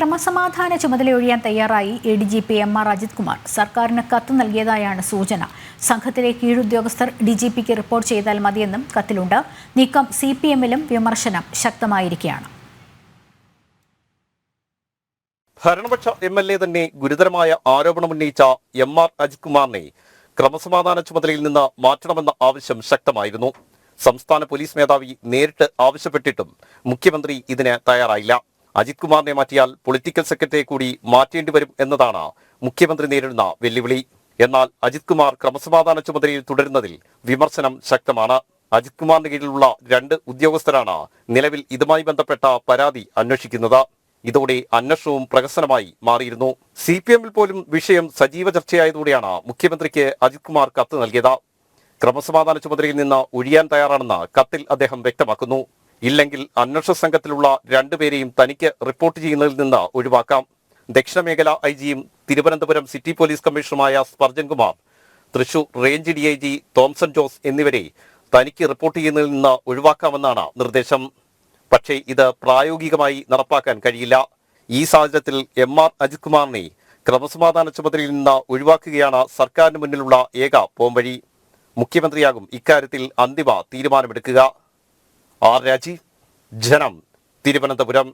ക്രമസമാധാന ചുമതലയൊഴിയാൻ തയ്യാറായി A D G P M R Ajith Kumar. സർക്കാരിന് കത്ത് നൽകിയതായാണ് സൂചന. സംഘത്തിലെ കീഴുദ്യോഗസ്ഥർ ഡി ജി പിക്ക് റിപ്പോർട്ട് ചെയ്താൽ മതിയെന്നും കത്തിലുണ്ട്. നീക്കം സി പി എമ്മിലും വിമർശനം ശക്തമായിരിക്കുകയാണ്. ഭരണപക്ഷ എം എൽ എ തന്നെ ഗുരുതരമായ ആരോപണം ഉന്നയിച്ച എം ആർ അജിത് കുമാറിനെ ക്രമസമാധാന ചുമതലയിൽ നിന്ന് മാറ്റണമെന്ന ആവശ്യം ശക്തമായിരുന്നു. സംസ്ഥാന പോലീസ് മേധാവി നേരിട്ട് ആവശ്യപ്പെട്ടിട്ടും മുഖ്യമന്ത്രി ഇതിന് തയ്യാറായില്ല. അജിത് കുമാറിനെ മാറ്റിയാൽ പൊളിറ്റിക്കൽ സെക്രട്ടറിയെ കൂടി മാറ്റേണ്ടി വരും എന്നതാണ് മുഖ്യമന്ത്രി നേരിടുന്ന വെല്ലുവിളി. എന്നാൽ അജിത് കുമാർ ക്രമസമാധാന ചുമതലയിൽ തുടരുന്നതിൽ വിമർശനം ശക്തമാണ്. അജിത് കുമാറിന് കീഴിലുള്ള രണ്ട് ഉദ്യോഗസ്ഥരാണ് നിലവിൽ ഇതുമായി ബന്ധപ്പെട്ട പരാതി അന്വേഷിക്കുന്നത്. ഇതോടെ അന്വേഷണവും പ്രഹസനമായി മാറിയിരുന്നു. സി പി എമ്മിൽ പോലും വിഷയം സജീവ ചർച്ചയായതോടെയാണ് മുഖ്യമന്ത്രിക്ക് അജിത് കുമാർ കത്ത് നൽകിയത്. ക്രമസമാധാന ചുമതലയിൽ നിന്ന് ഒഴിയാൻ തയ്യാറാണെന്ന് കത്തിൽ അദ്ദേഹം വ്യക്തമാക്കുന്നു. ഇല്ലെങ്കിൽ അന്വേഷണ സംഘത്തിലുള്ള രണ്ടുപേരെയും തനിക്ക് റിപ്പോർട്ട് ചെയ്യുന്നതിൽ നിന്ന് ഒഴിവാക്കാം. ദക്ഷിണ മേഖല ഐ ജിയും Thiruvananthapuram city police കമ്മീഷണറുമായ Sparjan Kumar Thrissur range D I G Thomson Jose എന്നിവരെ തനിക്ക് റിപ്പോർട്ട് ചെയ്യുന്നതിൽ നിന്ന് ഒഴിവാക്കാമെന്നാണ് നിർദ്ദേശം. പക്ഷേ ഇത് പ്രായോഗികമായി നടപ്പാക്കാൻ കഴിയില്ല. ഈ സാഹചര്യത്തിൽ എം ആർ അജിത് കുമാറിനെ ക്രമസമാധാന ചുമതലയിൽ നിന്ന് ഒഴിവാക്കുകയാണ് സർക്കാരിന് മുന്നിലുള്ള ഏക പോംവഴി. മുഖ്യമന്ത്രിയാകും ഇക്കാര്യത്തിൽ അന്തിമ തീരുമാനമെടുക്കുക. ആർ രാജി. ജനം തിരുവനന്തപുരം.